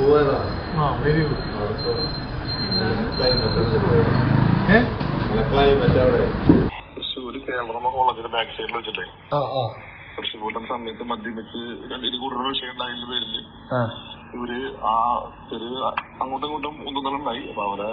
പോയതാണ് ആ very good Thrissur Kerala കോളേജിന്റെ ബാക്ക് സൈഡിൽ വെച്ചിട്ടേ. സമയത്ത് മദ്യപിച്ച് കൂടുതൽ വിഷയം ഉണ്ടായതിന്റെ പേരിൽ. ആ. ഇവർ ആ ചെറിയ അങ്ങോട്ടും ഇങ്ങോട്ടും ഒന്നുണ്ടായി അപ്പൊ അവരെ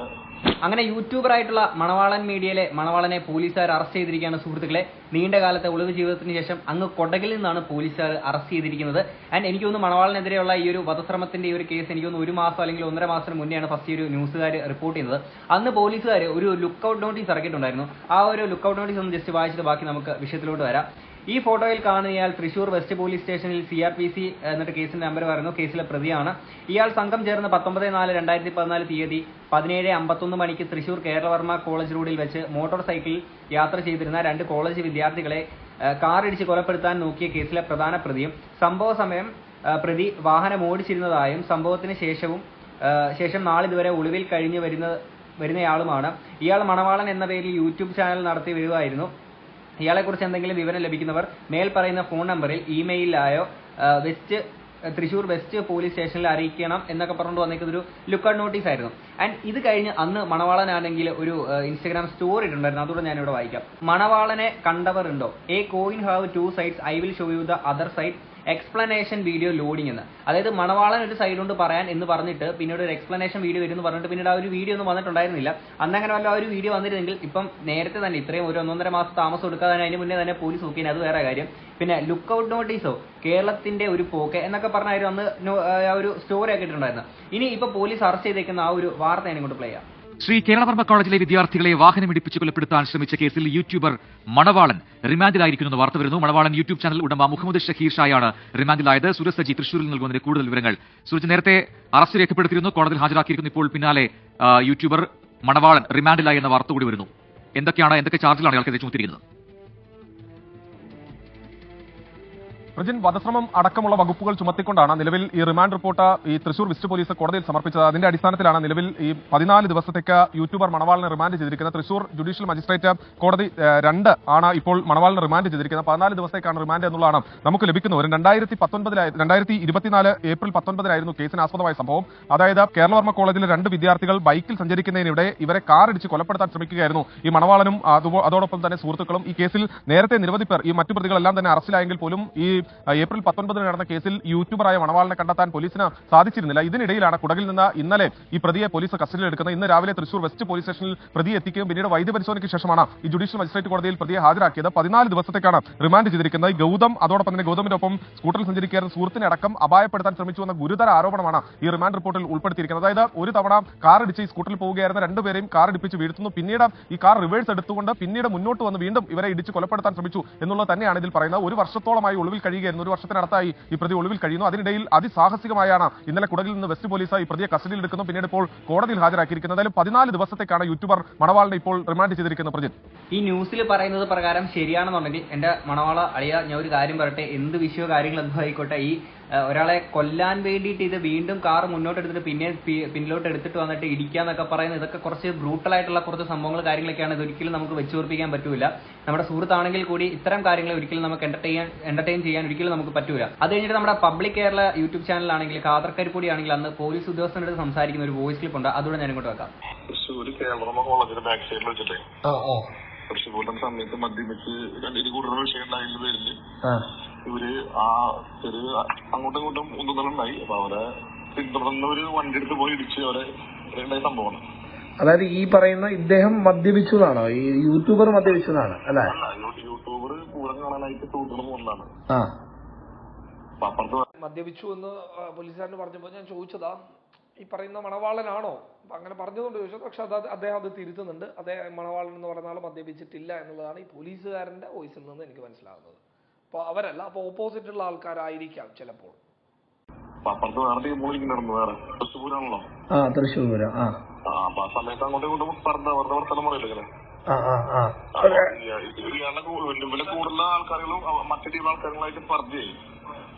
അങ്ങനെ യൂട്യൂബർ ആയിട്ടുള്ള മണവാളൻ മീഡിയയിലെ മണവാളനെ പോലീസുകാർ അറസ്റ്റ് ചെയ്തിരിക്കുകയാണ് സുഹൃത്തുക്കളെ. നീണ്ട കാലത്തെ ഒളിവ് ജീവിതത്തിന് ശേഷം അങ്ങ് കൊടകിൽ നിന്നാണ് പോലീസുകാർ അറസ്റ്റ് ചെയ്തിരിക്കുന്നത്. ആൻഡ് എനിക്ക് തോന്നുന്നു മണവാളനെതിരെയുള്ള ഈ ഒരു വധശ്രമത്തിന്റെ ഈ ഒരു കേസ് എനിക്ക് തോന്നുന്നു ഒരു മാസം അല്ലെങ്കിൽ ഒന്നര മാസത്തിന് മുന്നെയാണ് ഫസ്റ്റ് ഒരു ന്യൂസുകാർ റിപ്പോർട്ട് ചെയ്തത്. അന്ന് പോലീസുകാർ ഒരു ലുക്ക് ഔട്ട് നോട്ടീസ് ഇറക്കിയിട്ടുണ്ടായിരുന്നു. ആ ഒരു ലുക്ക് ഔട്ട് നോട്ടീസ് ഒന്ന് ജസ്റ്റ് വായിച്ചിട്ട് ബാക്കി നമുക്ക് വിഷയത്തിലോട്ട് വരാം. ഈ ഫോട്ടോയിൽ കാണുകയാൽ തൃശൂർ വെസ്റ്റ് പോലീസ് സ്റ്റേഷനിൽ സി ആർ പി സി എന്നിട്ട് കേസിന്റെ നമ്പർ പറയുന്നു. കേസിലെ പ്രതിയാണ്. ഇയാൾ സംഘം ചേർന്ന് പത്തൊമ്പത് നാല് രണ്ടായിരത്തി പതിനാല് തീയതി പതിനേഴ് അമ്പത്തൊന്ന് മണിക്ക് തൃശൂർ കേരളവർമ്മ കോളേജ് റോഡിൽ വെച്ച് മോട്ടോർ സൈക്കിൾ യാത്ര ചെയ്തിരുന്ന രണ്ട് കോളേജ് വിദ്യാർത്ഥികളെ കാറിടിച്ച് കൊലപ്പെടുത്താൻ നോക്കിയ കേസിലെ പ്രധാന പ്രതിയും സംഭവ സമയം പ്രതി വാഹനം ഓടിച്ചിരുന്നതായും സംഭവത്തിന് ശേഷവും ശേഷം നാളിതുവരെ ഒളിവിൽ കഴിഞ്ഞു വരുന്ന വരുന്നയാളുമാണ്. ഇയാൾ മണവാളൻ എന്ന പേരിൽ യൂട്യൂബ് ചാനൽ നടത്തി വരുമായിരുന്നു ഇയാളെക്കുറിച്ച് എന്തെങ്കിലും വിവരം ലഭിക്കുന്നവർ മേൽ പറയുന്ന ഫോൺ നമ്പറിൽ ഇമെയിലായോ വെസ്റ്റ് തൃശൂർ വെസ്റ്റ് പോലീസ് സ്റ്റേഷനിൽ അറിയിക്കണം എന്നൊക്കെ പറഞ്ഞുകൊണ്ട് വന്നേക്കുന്ന ഒരു ലുക്കൗട്ട് നോട്ടീസ് ആയിരുന്നു. ആൻഡ് ഇത് കഴിഞ്ഞ് അന്ന് മണവാളനാണെങ്കിൽ ഒരു ഇൻസ്റ്റഗ്രാം സ്റ്റോറി ഇട്ടുണ്ടായിരുന്നു. അതുകൂടെ ഞാനിവിടെ വായിക്കാം. മണവാളനെ കണ്ടവർ ഉണ്ടോ a coin have two sides I will show you the other side explanation video loading എന്ന്. അതായത് മണവാളൻ ഒരു സൈഡ് കൊണ്ട് പറയാൻ എന്ന് പറഞ്ഞിട്ട് പിന്നീട് ഒരു എക്സ്പ്ലനേഷൻ വീഡിയോ വരുന്നു പറഞ്ഞിട്ട് പിന്നീട് ആ ഒരു വീഡിയോ ഒന്നും വന്നിട്ടുണ്ടായിരുന്നില്ല. അന്ന് അങ്ങനെ വല്ല ഒരു വീഡിയോ വന്നിരുന്നെങ്കിൽ ഇപ്പം നേരത്തെ തന്നെ ഇത്രയും ഒരു ഒന്നൊന്നര മാസം താമസം എടുക്കാതെ തന്നെ അതിന് മുന്നേ തന്നെ പോലീസ് നോക്കിയാൽ അത് വേറെ കാര്യം. പിന്നെ ലുക്ക് ഔട്ട് നോട്ടീസോ കേരളത്തിന്റെ ഒരു പോക്ക് എന്നൊക്കെ പറഞ്ഞായിരുന്നു അന്ന് ഒരു സ്റ്റോറി ആക്കിയിട്ടുണ്ടായിരുന്നു. ഇനി ഇപ്പൊ പോലീസ് അറസ്റ്റ് ചെയ്തേക്കുന്ന ആ ഒരു വാർത്തയാണ് ഇങ്ങോട്ട് പ്ലേ ചെയ്യാം. ശ്രീ കേരളവർമ്മ കോളേജിലെ വിദ്യാർത്ഥികളെ വാഹനമിടിപ്പിച്ച് കൊലപ്പെടുത്താൻ ശ്രമിച്ച കേസിൽ യൂട്യൂബർ മണവാളൻ റിമാൻഡിലായിരിക്കുമെന്ന് വാർത്ത വരുന്നു. മണവാളൻ യൂട്യൂബ് ചാനൽ ഉടമ മുഹമ്മദ് ഷഹീർ ഷായാണ് റിമാൻഡിലായത്. സുരസജി സജി തൃശൂരിൽ നൽകുന്നതിന് കൂടുതൽ വിവരങ്ങൾ. സുരജ് നേരത്തെ അറസ്റ്റ് രേഖപ്പെടുത്തിയിരുന്നു. കോടതിയിൽ ഹാജരാക്കിയിരിക്കുന്നു. ഇപ്പോൾ പിന്നാലെ യൂട്യൂബർ മണവാളൻ റിമാൻഡിലായി എന്ന വാർത്ത കൂടി വരുന്നു. എന്തൊക്കെയാണ് എന്തൊക്കെ ചാർജിലാണ് ഇയാൾക്കെതിരെ ചുമത്തിയിരിക്കുന്നത്? പ്രജിൻ വധശ്രമം അടക്കമുള്ള വകുപ്പുകൾ ചുമത്തിക്കൊണ്ടാണ് നിലവിൽ ഈ റിമാൻഡ് റിപ്പോർട്ട് ഈ തൃശൂർ വിസ്റ്റ് പോലീസ് കോടതിയിൽ സമർപ്പിച്ചത്. അതിന്റെ അടിസ്ഥാനത്തിലാണ് നിലവിൽ ഈ പതിനാല് ദിവസത്തേക്ക് യൂട്യൂബർ മണവാളിനെ റിമാൻഡ് ചെയ്തിരിക്കുന്നത്. തൃശൂർ ജുഡീഷ്യൽ മജിസ്ട്രേറ്റ് കോടതി രണ്ട് ആണ് ഇപ്പോൾ മണവാളിനെ റിമാൻഡ് ചെയ്തിരിക്കുന്നത്. പതിനാല് ദിവസത്തേക്കാണ് റിമാൻഡ് എന്നുള്ളതാണ് നമുക്ക് ലഭിക്കുന്നത്. ഒരു രണ്ടായിരത്തി പത്തൊൻപതിലായി രണ്ടായിരത്തി ഇരുപത്തിനാല് ഏപ്രിൽ പത്തൊൻപതിനായിരുന്നു കേസിന് ആസ്പദമായ സംഭവം. അതായത് കേരളവർമ്മ കോളേജിലെ രണ്ട് വിദ്യാർത്ഥികൾ ബൈക്കിൽ സഞ്ചരിക്കുന്നതിനിടെ ഇവരെ കാർ ഇടിച്ച് കൊലപ്പെടുത്താൻ ശ്രമിക്കുകയായിരുന്നു ഈ മണവാളനും അതോടൊപ്പം തന്നെ സുഹൃത്തുക്കളും. ഈ കേസിൽ നേരത്തെ നിരവധി പേർ ഈ മറ്റു പ്രതികളെല്ലാം തന്നെ അറസ്റ്റിലായെങ്കിൽ പോലും ഈ ഏപ്രിൽ പത്തൊൻപതിന് നടന്ന കേസിൽ യൂട്യൂബറായ മണവാളിനെ കണ്ടെത്താൻ പോലീസിന് സാധിച്ചിരുന്നില്ല. ഇതിനിടയിലാണ് കുടകിൽ നിന്ന് ഇന്നലെ ഈ പ്രതിയെ പോലീസ് കസ്റ്റഡിയിൽ എടുക്കുന്നത്. ഇന്ന് രാവിലെ തൃശൂർ വെസ്റ്റ് പോലീസ് സ്റ്റേഷനിൽ പ്രതിയെ എത്തിക്കുകയും പിന്നീട് വൈദ്യപരിശോധനയ്ക്ക് ശേഷമാണ് ഈ ജുഡീഷ്യൽ മജിസ്ട്രേറ്റ് കോടതിയിൽ പ്രതിയെ ഹാജരാക്കിയത്. പതിനാല് ദിവസത്തേക്കാണ് റിമാൻഡ് ചെയ്തിരിക്കുന്നത്. ഗൗതം അതോടൊപ്പം തന്നെ ഗൗതമിനൊപ്പം സ്കൂട്ടറിൽ സഞ്ചരിക്കുന്ന സുഹൃത്തിനെ അടക്കം അപായപ്പെടുത്താൻ ശ്രമിച്ചു എന്ന ഗുരുതര ആരോപണമാണ് ഈ റിമാൻഡ് റിപ്പോർട്ടിൽ ഉൾപ്പെടുത്തിയിരിക്കുന്നത്. അതായത് ഒരു തവണ കാർ ഇടിച്ച് ഈ സ്കൂട്ടറിൽ പോവുകയായിരുന്ന രണ്ടുപേരെയും കാർ ഇടിപ്പിച്ച് വീഴ്ത്തുന്നു. പിന്നീട് ഈ കാർ റിവേഴ്സ് എടുത്തുകൊണ്ട് പിന്നീട് മുന്നോട്ട് വന്ന് വീണ്ടും ഇവരെ ഇടിച്ച് കൊലപ്പെടുത്താൻ ശ്രമിച്ചു എന്നുള്ളത് തന്നെയാണ് ഇതിൽ പറയുന്നത്. ഒരു വർഷത്തോളമായി ഒളിവിൽ കഴിയുകയായിരുന്നു ഒരു വർഷത്തിനടുത്തായി ഈ പ്രതി ഒളിവിൽ കഴിയുന്നു. അതിനിടയിൽ അതിസാഹസികമായാണ് ഇന്നലെ കുടകിൽ നിന്ന് വെസ്റ്റ് പോലീസ് ഈ പ്രതിയെ കസ്റ്റഡിയിൽ എടുക്കുന്നു. പിന്നീട് ഇപ്പോൾ കോടതിയിൽ ഹാജരാക്കിയിരിക്കുന്നത് എന്തായാലും പതിനാല് ദിവസത്തേക്കാണ് യൂട്യൂബർ മണവാളിനെ ഇപ്പോൾ റിമാൻഡ് ചെയ്തിരിക്കുന്നത് പ്രജിത്. ഈ ന്യൂസിൽ പറയുന്നത് പ്രകാരം ശരിയാണെന്നുണ്ടെങ്കിൽ എന്റെ മണവാള അളിയ ഞാൻ ഒരു കാര്യം പറയട്ടെ എന്ത് വിഷയോ കാര്യങ്ങൾ എന്തോ ആയിക്കോട്ടെ ഈ ഒരാളെ കൊല്ലാൻ വേണ്ടിയിട്ട് ഇത് വീണ്ടും കാർ മുന്നോട്ട് എടുത്തിട്ട് പിന്നെ പിന്നിലോട്ട് എടുത്തിട്ട് വന്നിട്ട് ഇടിക്കാന്നൊക്കെ പറയുന്നത് ഇതൊക്കെ കുറച്ച് ബ്രൂട്ടലായിട്ടുള്ള കുറച്ച് സംഭവങ്ങൾ കാര്യങ്ങളൊക്കെയാണ് ഇതൊരിക്കലും നമുക്ക് വെച്ചുറപ്പിക്കാൻ പറ്റൂല. നമ്മുടെ സുഹൃത്താണെങ്കിൽ കൂടി ഇത്തരം കാര്യങ്ങൾ ഒരിക്കലും നമുക്ക് എന്റർടൈൻ എന്റർടൈൻ ചെയ്യാൻ ഒരിക്കലും നമുക്ക് പറ്റൂല. അത് കഴിഞ്ഞിട്ട് നമ്മുടെ പബ്ലിക് കേരള യൂട്യൂബ് ചാനലാണെങ്കിൽ കാതർക്കരിപ്പൊടി ആണെങ്കിൽ അന്ന് പോലീസ് ഉദ്യോഗസ്ഥരുടെ അടുത്ത് സംസാരിക്കുന്ന ഒരു വോയിസ് ക്ലിപ്പ് ഉണ്ട്. അതുകൂടെ ഞാൻ ഇങ്ങോട്ട് വെക്കാം. കോളേജിന്റെ ബാക്ക് സൈഡിൽ വെച്ചിട്ടേ. സമയത്ത് മദ്യപിച്ച് രണ്ടിന് കൂടുതൽ വിഷയം ഇവർ ആ ചെറിയ അങ്ങോട്ടും ഇങ്ങോട്ടും ഉന്തുന്നലുണ്ടായി അപ്പൊ അവരെ പിന്തുടർന്നവര് വണ്ടി എടുത്ത് പോയി ഇടിച്ച് അവരെ ഉണ്ടായ സംഭവമാണ്. അതായത് ഈ പറയുന്ന ഇദ്ദേഹം മദ്യപിച്ചതാണോ. ഈ യൂട്യൂബർ മദ്യപിച്ചതാണ് അല്ലെ? യൂട്യൂബർ പൂരം കാണാനായിട്ട് തോന്നുന്നു ഒന്നാണ് മദ്യപിച്ചു എന്ന് പോലീസുകാരന് പറഞ്ഞപ്പോൾ ഞാൻ ചോദിച്ചതാ ഈ പറയുന്ന മണവാളനാണോ? അങ്ങനെ പറഞ്ഞതുകൊണ്ട് ചോദിച്ചത് പക്ഷെ അത് അത് അദ്ദേഹം അത് തിരുത്തുന്നുണ്ട്. അദ്ദേഹം മണവാളൻ എന്ന് പറയുന്ന ആൾ മദ്യപിച്ചിട്ടില്ല എന്നുള്ളതാണ് ഈ പോലീസുകാരന്റെ വോയിസിൽ നിന്ന് എനിക്ക് മനസ്സിലാകുന്നത്. അപ്പോൾ അവരല്ല അപ്പോൾ ഓപ്പോസിറ്റ് ഉള്ള ആൾക്കാരായിരിക്കാം ചിലപ്പോൾ. അപ്പൊ അപ്പുറത്ത് വേറെ ടീമുകൾ ഇരിക്കുന്നുണ്ട് വേറെ. തൃശ്ശൂരാണല്ലോ. ആ തൃശ്ശൂർ ആ. ആ അപ്പൊ ആ സമയത്ത് അങ്ങോട്ടും ഇങ്ങോട്ടും പറഞ്ഞ അവരുടെ വർത്തനം പറയില്ല ഇങ്ങനെ? ആ ആ ആ. അപ്പൊ ഈ- ഇയാളുടെ കൂ- ഇവന്റെ കൂടുതലുള്ള ആൾക്കാരുകളും അവ- മറ്റു ടീം ആൾക്കാരുകളായിട്ട് പർജ് ചെയ്യും.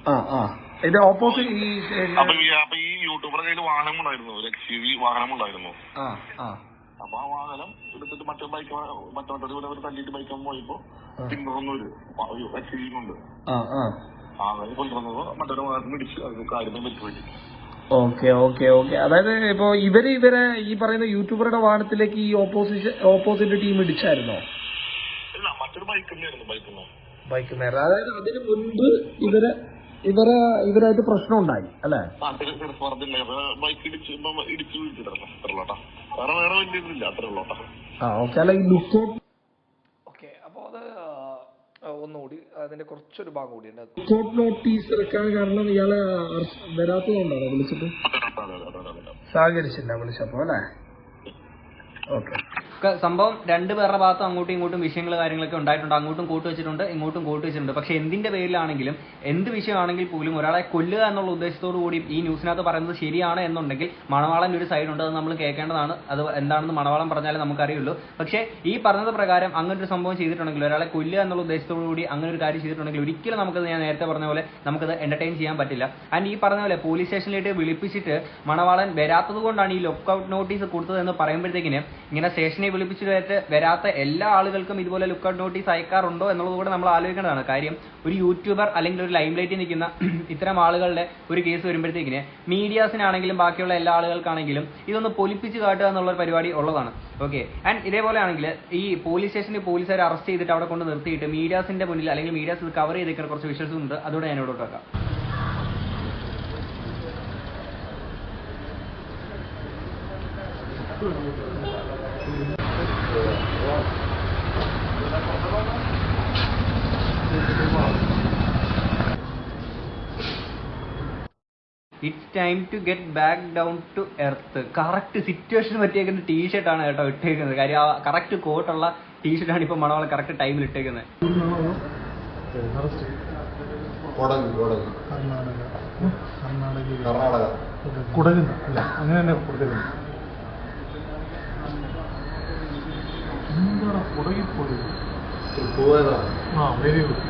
ആ ആ. ഇത് ഓപ്പോസിറ്റ് ഈ അപ്പൊ ഈ അപ്പൊ യൂട്യൂബറുടെ കയ്യിൽ വാഹനം ഉണ്ടായിരുന്നു ഒരു എക്സ് യു വി വാഹനം ഉണ്ടായിരുന്നു ആ ആ. അപ്പൊ ആ വാഹനം എടുത്തിട്ട് മറ്റേ ബൈക്ക് മറ്റേ മറ്റൊരു പോലെ അവർ തല്ലിയിട്ട് ബൈക്ക് പോയപ്പോ പിന്തുടർന്നൊരു എക്സ് യു കൊണ്ട് ആ ആ. ആ അങ്ങനെ കൊണ്ടുവന്നത് മറ്റൊരു വാഹനം പിടിച്ച് അത് കാര്യമായി പറ്റുപോയി ഓക്കെ ഓക്കെ ഓക്കെ. അതായത് ഇപ്പൊ ഇവർ ഇവരെ ഈ പറയുന്ന യൂട്യൂബറുടെ വാഹനത്തിലേക്ക് ഈ ഓപ്പോസിഷൻ ഓപ്പോസിറ്റ് ടീം ഇടിച്ചായിരുന്നോ? മറ്റൊരു ബൈക്ക് ബൈക്ക് അതായത് അതിന് മുൻപ് ഇവർ ഇവരെ ഇവരായിട്ട് പ്രശ്നം ഉണ്ടായി അല്ലേ ആ ഓക്കെ. അല്ല ഈ ലുക്ക് ഓക്കെ അത് ഒന്നുകൂടി അതിന്റെ കുറച്ചൊരു ഭാഗം കൂടി ഉണ്ട്. ഔട്ട് നോട്ടീസ് എടുക്കാൻ കാരണം ഇയാളെ വരാത്തതുകൊണ്ടാണോ? വിളിച്ചിട്ട്? സഹകരിച്ചില്ല വിളിച്ചപ്പോ അല്ലേ? ഓക്കെ. സംഭവം രണ്ട് പേരുടെ ഭാഗത്തും അങ്ങോട്ടും ഇങ്ങോട്ടും വിഷയങ്ങൾ കാര്യങ്ങളൊക്കെ ഉണ്ടായിട്ടുണ്ട്. അങ്ങോട്ടും കൂട്ട് വെച്ചിട്ടുണ്ട് ഇങ്ങോട്ടും കൂട്ട് വെച്ചിട്ടുണ്ട്. പക്ഷെ എന്തിന്റെ പേരിലാണെങ്കിലും എന്ത് വിഷയമാണെങ്കിൽ പോലും ഒരാളെ കൊല്ലുക എന്നുള്ള ഉദ്ദേശത്തോടു കൂടി ഈ ന്യൂസിനകത്ത് പറയുന്നത് ശരിയാണ് എന്നുണ്ടെങ്കിൽ മണവാളന്റെ ഒരു ഉണ്ട് അത് നമ്മൾ കേൾക്കേണ്ടതാണ്. അത് എന്താണെന്ന് മണവാളം പറഞ്ഞാലേ നമുക്കറിയുള്ളൂ. പക്ഷേ ഈ പറഞ്ഞത് പ്രകാരം അങ്ങനെ ഒരു സംഭവം ചെയ്തിട്ടുണ്ടെങ്കിൽ ഒരാളെ കൊല്ലുക എന്നുള്ള ഉദ്ദേശത്തോടു കൂടി അങ്ങനെ ഒരു കാര്യം ചെയ്തിട്ടുണ്ടെങ്കിൽ ഒരിക്കലും നമുക്കത് ഞാൻ നേരത്തെ പറഞ്ഞ പോലെ നമുക്കത് എന്റർടൈൻ ചെയ്യാൻ പറ്റില്ല. ആൻഡ് ഈ പറഞ്ഞ പോലെ പോലീസ് സ്റ്റേഷനിലേക്ക് വിളിപ്പിച്ചിട്ട് മണവാളൻ വരാത്തത് കൊണ്ടാണ് ഈ ലോക്ക്ഔട്ട് നോട്ടീസ് കൊടുത്തതെന്ന് പറയുമ്പോഴത്തേക്കിന് ഇങ്ങനെ സ്റ്റേഷനിൽ വിളിപ്പിച്ചിട്ട് വരാത്ത- എല്ലാ ആളുകൾക്കും ഇതുപോലെ ലുക്കൗട്ട് നോട്ടീസ് അയക്കാറുണ്ടോ എന്നുള്ളത് കൂടെ നമ്മൾ ആലോചിക്കേണ്ടതാണ്. കാര്യം ഒരു യൂട്യൂബർ അല്ലെങ്കിൽ ഒരു ലൈം ലൈറ്റിൽ നിൽക്കുന്ന ഇത്തരം ആളുകളുടെ ഒരു കേസ് വരുമ്പോഴത്തേക്കിന് മീഡിയാസിനാണെങ്കിലും ബാക്കിയുള്ള എല്ലാ ആളുകൾക്കാണെങ്കിലും ഇതൊന്ന് പൊലിപ്പിച്ച് കാട്ടുക എന്നുള്ള ഒരു പരിപാടി ഉള്ളതാണ്. ഓക്കെ ആൻഡ് ഇതേപോലെ ആണെങ്കിൽ ഈ പോലീസ് സ്റ്റേഷനിൽ പോലീസുകാർ അറസ്റ്റ് ചെയ്തിട്ട് അവിടെ കൊണ്ട് നിർത്തിയിട്ട് മീഡിയാസിന്റെ മുന്നിൽ അല്ലെങ്കിൽ മീഡിയാസ് ഇത് കവർ ചെയ്തിരിക്കുന്ന കുറച്ച് വിഷ്വൽസ് ഉണ്ട്. അതോടെ ഇവിടെ വെക്കാം. It's time to get back down to earth correct situation പറ്റിയേക്കുന്ന T-shirt ആണ് കേട്ടോ ഇട്ടേക്കുന്നത്. കാര്യം ആ കറക്റ്റ് കോട്ടുള്ള ടീഷർട്ട് ആണ് ഇപ്പൊ മണവാള കറക്റ്റ് ടൈമിൽ ഇട്ടേക്കുന്നത്. കർണാടക. അങ്ങനെ തന്നെ കൊടുത്തിരുന്നു പോയതാണ് ആ വെരി ഗുഡ്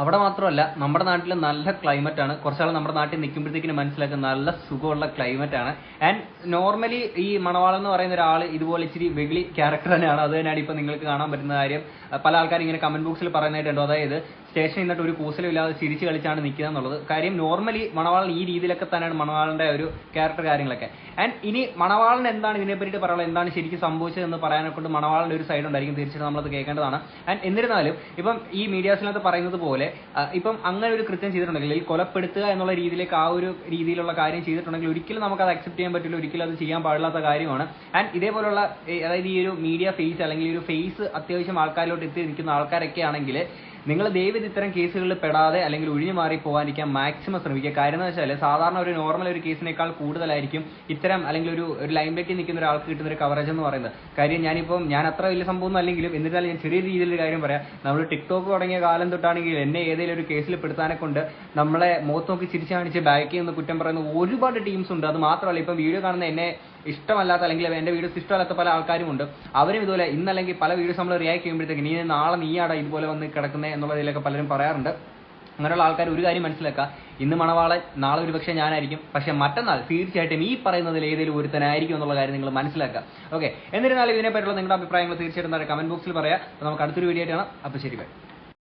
അവിടെ. മാത്രമല്ല നമ്മുടെ നാട്ടിൽ നല്ല ക്ലൈമറ്റ് ആണ്. കുറച്ചാൾ നമ്മുടെ നാട്ടിൽ നിൽക്കുമ്പോഴത്തേക്കിന് മനസ്സിലാക്കുന്ന നല്ല സുഖമുള്ള ക്ലൈമറ്റ് ആണ്. ആൻഡ് നോർമലി ഈ മണവാളം എന്ന് പറയുന്ന ഒരാൾ ഇതുപോലെ ഇച്ചിരി വെഗിളി ക്യാരക്ടർ തന്നെയാണ്. അത് തന്നെയാണ് ഇപ്പൊ നിങ്ങൾക്ക് കാണാൻ പറ്റുന്ന കാര്യം. പല ആൾക്കാരും ഇങ്ങനെ കമന്റ് ബോക്സിൽ പറയുന്നതായിട്ടുണ്ടോ? അതായത് സ്റ്റേഷനിൽ നിന്നിട്ട് ഒരു കൂസലും ഇല്ലാതെ ചിരിച്ച് കളിച്ചാണ് നിൽക്കുക എന്നുള്ളത്. കാര്യം നോർമലി മണവാളൻ ഈ രീതിയിലൊക്കെ തന്നെയാണ് മണവാളന്റെ ഒരു ക്യാരക്ടർ കാര്യങ്ങളൊക്കെ. ആൻഡ് ഇനി മണവാളൻ എന്താണ് ഇതിനെ പറ്റിയിട്ട് പറയാനുള്ളത് എന്താണ് ശരിക്കും സംഭവിച്ചത് എന്ന് പറയാനെ കൊണ്ട് മണവാളന്റെ ഒരു സൈഡ് ഉണ്ടായിരിക്കും. തീർച്ചയായിട്ടും നമ്മളത് കേൾക്കേണ്ടതാണ്. ആൻഡ് എന്നിരുന്നാലും ഇപ്പം ഈ മീഡിയാസിനകത്ത് പറയുന്നത് പോലെ ഇപ്പം അങ്ങനെ ഒരു കൃത്യം ചെയ്തിട്ടുണ്ടെങ്കിൽ കൊലപ്പെടുത്തുക എന്നുള്ള രീതിയിലേക്ക് ആ ഒരു രീതിയിലുള്ള കാര്യം ചെയ്തിട്ടുണ്ടെങ്കിൽ ഒരിക്കലും നമുക്ക് അത് അക്സെപ്റ്റ് ചെയ്യാൻ പറ്റില്ല. ഒരിക്കലും അത് ചെയ്യാൻ പാടില്ലാത്ത കാര്യമാണ്. ആൻഡ് ഇതേപോലുള്ള അതായത് ഈ ഒരു മീഡിയ ഫേസ് അല്ലെങ്കിൽ ഈ ഒരു ഫേസ് അത്യാവശ്യം ആൾക്കാരിലോട്ട് എത്തി നിൽക്കുന്ന ആൾക്കാരൊക്കെ ആണെങ്കിൽ നിങ്ങൾ ദയവിത് ഇത്തരം കേസുകളിൽ പെടാതെ അല്ലെങ്കിൽ ഒഴിഞ്ഞു മാറി പോകാനിരിക്കാൻ മാക്സിമം ശ്രമിക്കുക. കാര്യം എന്ന് വെച്ചാൽ സാധാരണ ഒരു നോർമൽ ഒരു കേസിനേക്കാൾ കൂടുതലായിരിക്കും ഇത്തരം അല്ലെങ്കിൽ ഒരു ഒരു ലൈനിലേക്ക് നിൽക്കുന്ന ഒരാൾക്ക് കിട്ടുന്ന ഒരു കവറേജ് എന്ന് പറയുന്നത്. കാര്യം ഞാനിപ്പം ഞാൻ അത്ര വലിയ സംഭവം അല്ലെങ്കിലും എന്നിരുന്നാലും ഞാൻ ചെറിയ രീതിയിലൊരു കാര്യം പറയാം. നമ്മൾ ടിക്ടോക്ക് തുടങ്ങിയ കാലം തൊട്ടാണെങ്കിൽ എന്നെ ഏതെങ്കിലും ഒരു കേസിൽ പെടുത്താനെ കൊണ്ട് നമ്മളെ മുഖത്ത് നോക്കി ചിരിച്ചു കാണിച്ച് ബാക്കിൽ നിന്ന് കുറ്റം പറയുന്ന ഒരുപാട് ടീംസ് ഉണ്ട്. അത് മാത്രമല്ല ഇപ്പം വീഡിയോ കാണുന്ന എന്നെ ഇഷ്ടമല്ലാത്ത അല്ലെങ്കിൽ എന്റെ വീഡിയോസ് ഇഷ്ടമല്ലാത്ത പല ആൾക്കാരും ഉണ്ട്. അവരും ഇതുപോലെ ഇന്നല്ലെങ്കിൽ പല വീഡിയോസ് നമ്മൾ റിയാക്ട് ചെയ്യുമ്പോഴത്തേക്ക് നീ നാളെ നീയാടാ ഇതുപോലെ വന്ന് കിടക്കുന്നത് എന്നുള്ളതിലൊക്കെ പലരും പറയാറുണ്ട്. അങ്ങനെയുള്ള ആൾക്കാർ ഒരു കാര്യം മനസ്സിലാക്കുക. ഇന്ന് മണവാളൻ നാളെ ഒരു പക്ഷേ ഞാനായിരിക്കും. പക്ഷെ മറ്റന്നാൾ തീർച്ചയായിട്ടും ഈ പറയുന്നതിൽ ഏതെങ്കിലും ഒരുത്തനായിരിക്കും എന്നുള്ള കാര്യം നിങ്ങൾ മനസ്സിലാക്കുക. ഓക്കെ എന്നിരുന്നാലും ഇതിനെപ്പറ്റിയുള്ള നിങ്ങളുടെ അഭിപ്രായങ്ങൾ തീർച്ചയായിട്ടും കമന്റ് ബോക്സിൽ പറയാം. നമുക്ക് അടുത്തൊരു വീഡിയോ ആയിട്ട് കാണാം. അപ്പോൾ ശരി ബൈ